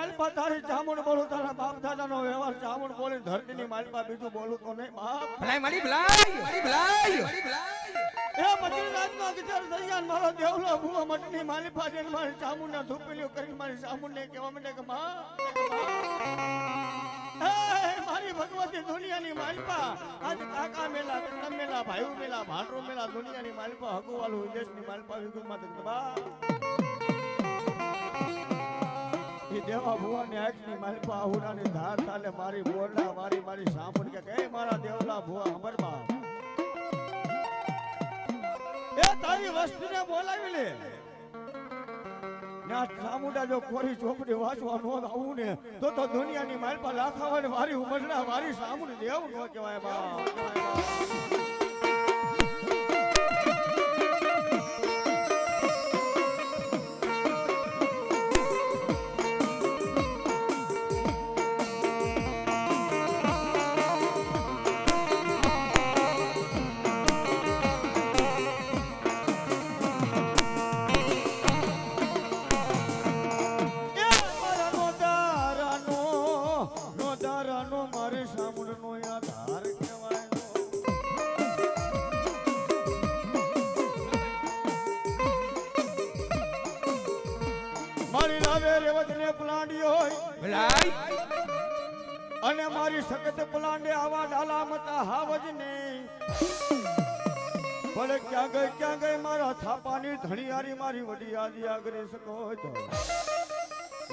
માલપા તારી ચામુંડ બોલું તારા બાપ દાદાનો વ્યવહાર ચામુંડ બોલી ધરતીની માલપા બીજું બોલું તો નહીં બાપ. ભલાઈ મારી ભલાઈ મારી ભલાઈ. મારી ભલાઈ એ મજૂર રાજમાં ગીતર દરિયાન મારો દેવલો ભૂવા મટની માલપા પાસે મારી ચામુંડને ધૂપેલીઓ કરી મારી ચામુંડને કહેવા માંડે કે માં માં. મારી ભગવતી દુનિયાની માલપા આજ કાકા મેલા રત્ન મેલા ભાઈઓ મેલા ભાંડરો મેલા દુનિયાની માલપા હગુવાલું વિદેશની માલપા વિગુમાં તો એ દેવા ભુવાની આંખની માલપા આહુડાની ધાર તાલે મારી બોરડા મારી મારી સાંભળ કે કઈ મારા દેવલા ભુવા ખબર બા એ તારી વસ્તીને બોલાવી લે. ના ચામુંડા જો કોરી ચોપડી વાંચવા નો આવું ને, તો તો દુનિયાની માલપા લાખાવા ને મારી ઉમરના મારી સામું દેવ નો કહેવાય બા સખત પલાંડે આવા ડાલા મતા હાવજ ને ભલે ક્યાં ગઈ ક્યાં ગઈ મારા થાપાની ધણિયારી મારી વડી આદિ આગળ શકો તો.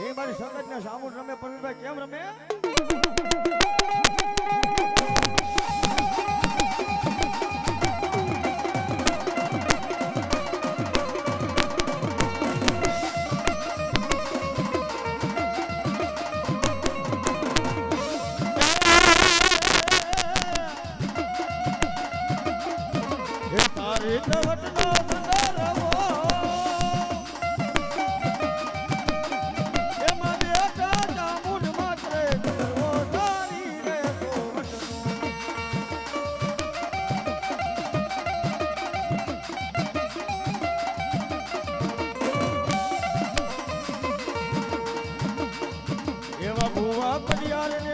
એ મારી સખત ને સામુ રમે પ્રવીણભાઈ કેમ રમે? એવા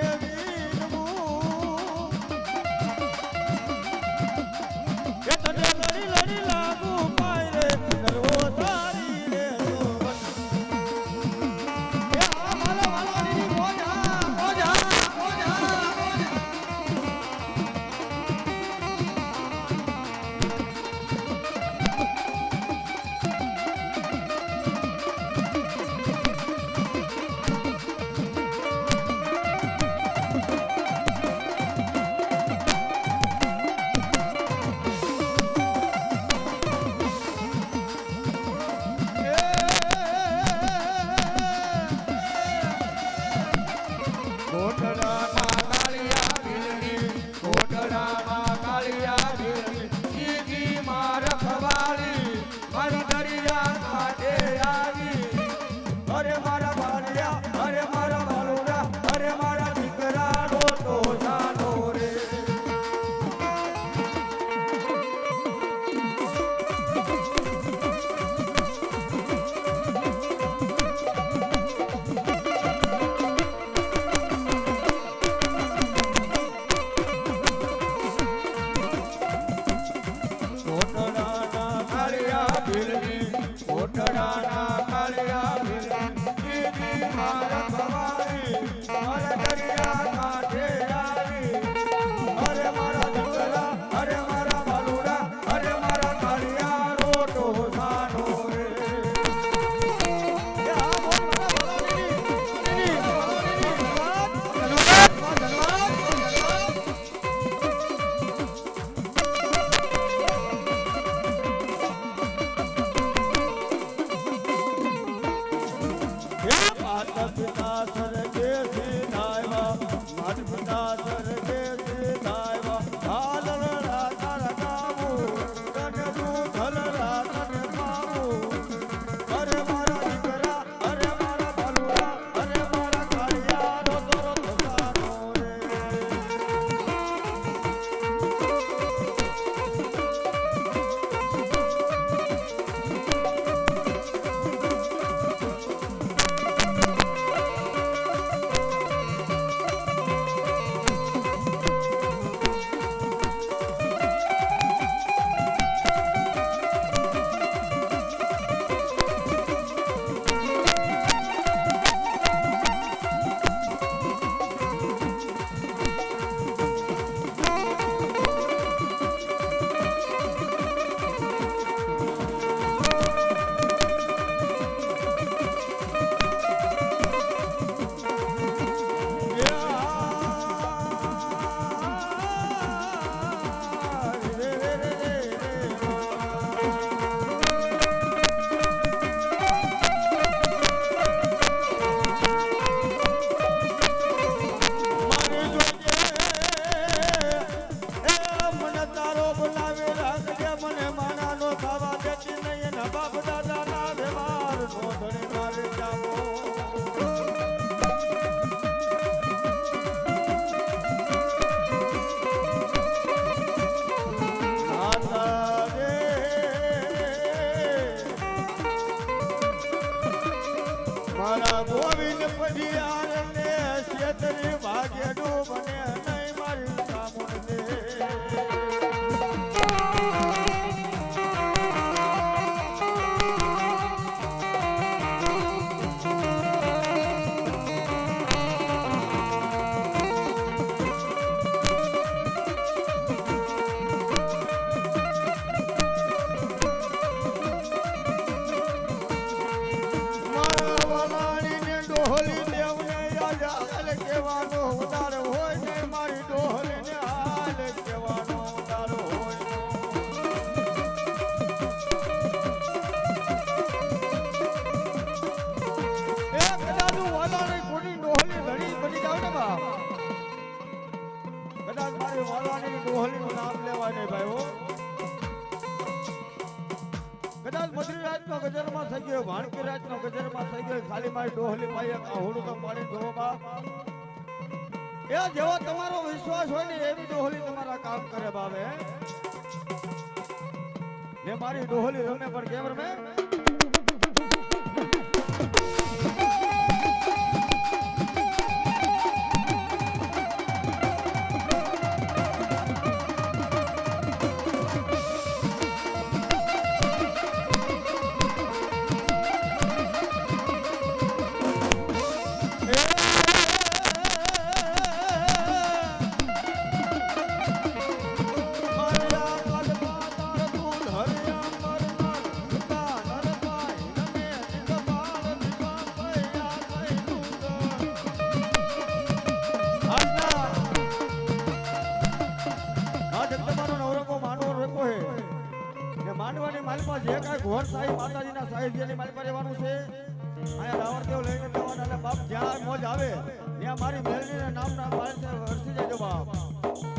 ડોહલી ભાઈ હોડું કા પાણી ધોવામાં એ જેવો તમારો વિશ્વાસ હોય ને એવી ડોહલી તમારા કામ કરે બાબે ને મારી ડોહલી તમને પણ કેમ મેં બાપ, જ્યાં મોજ આવે, ત્યાં મારી મેલની નામના બાળને વરસી જજો બાપ.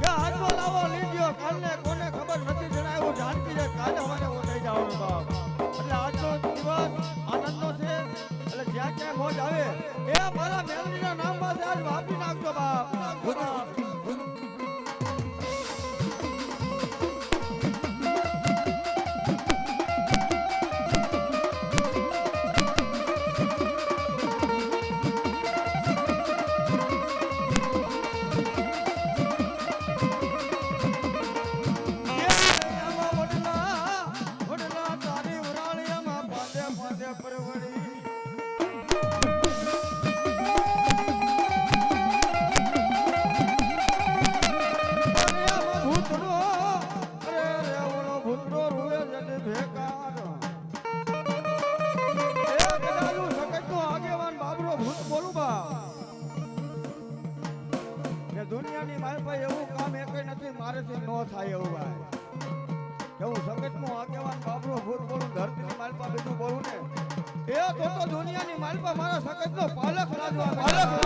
કે હાથો લાવો લીધ્યો કાલને કોને ખબર નથી જણાય જણાવ્યું જાણતી છે કાલે મને હું થઈ જાઉં બાપ. એટલે આજનો દિવસ આનંદનો છે, એટલે જ્યાં ક્યાંય મોજ આવે, એ મારા મેલનીના નામ પાસે આજ વાપરી નાખજો બાપ.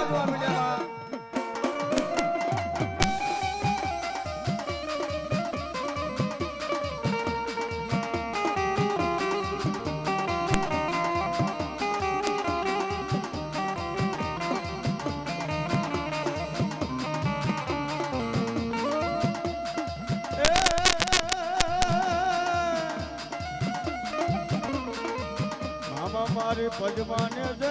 લાદવા મળ્યા જઈને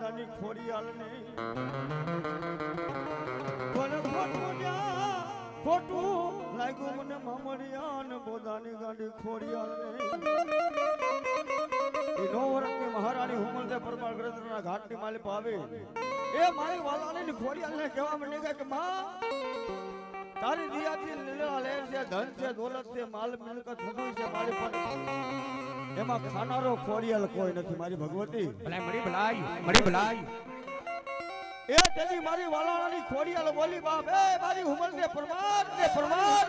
મામણિયા ખોરી ખોડિયાલ ને ભલે ખોટું ખોટું લાગ્યું મને મામણિયા અને બોદાની ગાડી ખોરી ને એ નો મહારાણી હુમલદે પરમાર ગ્રંથના ઘાટની માલિક આવે. એ મારી વાલાની ખોડિયાલને કહેવા માંડી કે, માં, તારી દિયાથી લીલા લેર છે, ધન છે, દોલત છે, માલ મિલકત બધું છે મારી પાસે. એમાં ખાનારો ખોડિયાલ કોઈ નથી મારી ભગવતી. ભલાઈ મરી ભલાઈ મરી ભલાઈ. એ તેની મારી વાલાણાની ખોડિયલ બોલી બાપ એ મારી હુમલદે પરમાર ને પરમાર.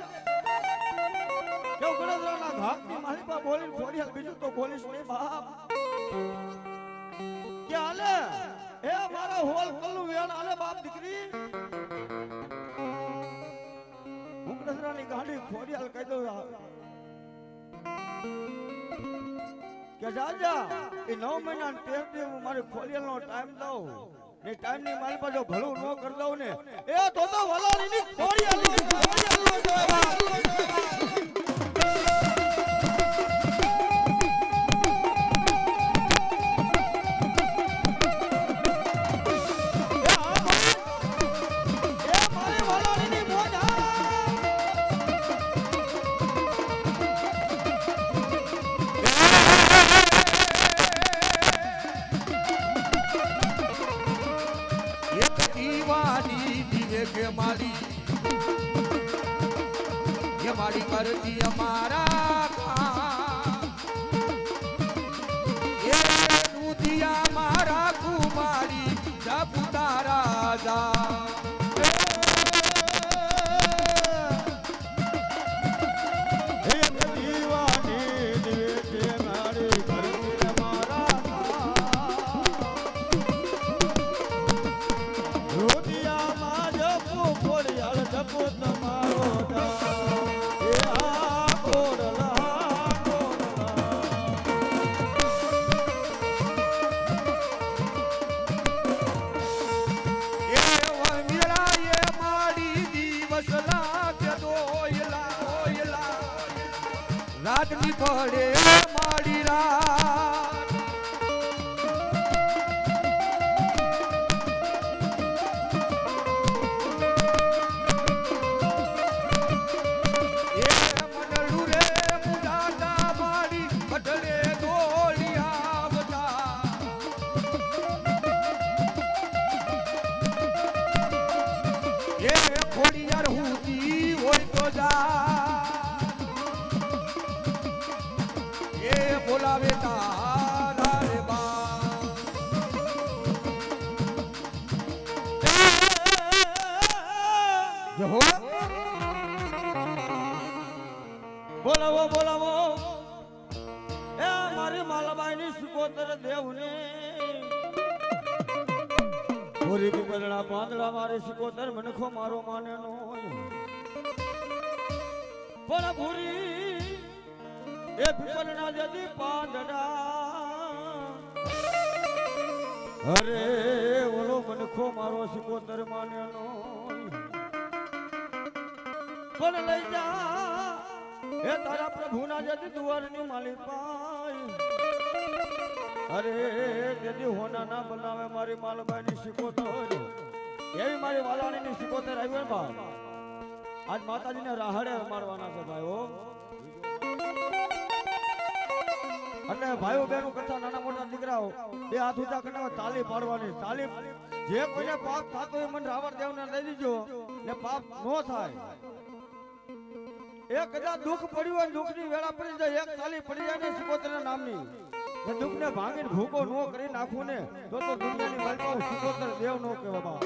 કેવું ગણતરાના ઘાટની મારી બા બોલી ખોડિયલ બીજું તો બોલીશ નહીં બાપ. કે હાલે એ મારા હોલ કલ્લુ વેણ હાલે બાપ દીકરી. હું કચરાની ગાડી ખોડિયાલ કે જાજા એ નવ મહિના ટેમથી હું મારી ખોલિયલ નો ટાઈમ દઉં. એ ટાઈમની મારી પાસે ભલું ન કરી દઉં ને. એ તો તો વલાલી ની ખોડિયાલની ખોડિયાલ નો કરતી અમારા પણ ભૂરી, એ પીપળના જદી પાંદડા. અરે, ઓલો મનખો મારો સિકોતર માને નો પણ લઈ જા હે તારા પ્રભુના જદી દુવારની માલી પાય. અરે તેથી હોના ના બનાવે મારી માલબાઈની સિકોતર. એવી મારી વાલાણીની સિકોતર આવી ને બા આજ માતાજીને રાહડે મારવાના છે ભાઈઓ. અને ભાઈઓ બહેનો કરતા નાના મોટા દીકરાઓ, બે હાથ ઊંચા કરીને તાલી પાડવાની. તાલી જે કોઈને પાપ થતો એ મને રાવણ દેવને લઈ દીજો, ને પાપ નો થાય. એક કદાચ દુઃખ પડ્યું હોય દુઃખની વેળા પડી જાય, એક તાલી પડી જાય ને સિકોતરના નામની. ને દુઃખને ભાંગીને ભૂકો નો કરી નાખું ને, તો તો દુનિયાની માલપા સિકોતર દેવ નો કહેવા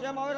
肩膀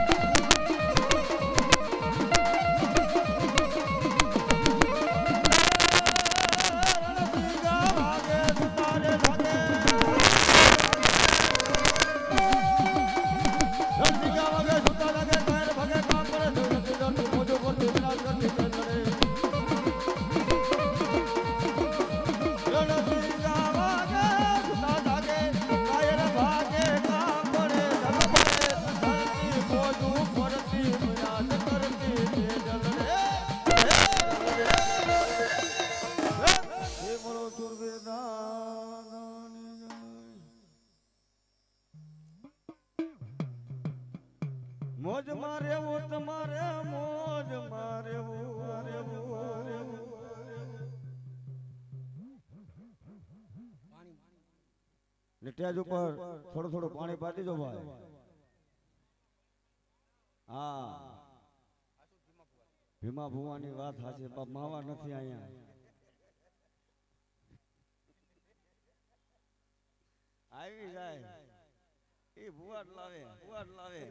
મોજ મારેવું, તમારે મોજ મારેવું. ટેજ ઉપર થોડું થોડું પાણી પાતી દો ભાઈ. હા. ભીમા ભુવાની વાત સાચી બાપ માવા નથી અહીંયા. આવી જાય. એ ભુવાડ લાવે ભુવાડ લાવે.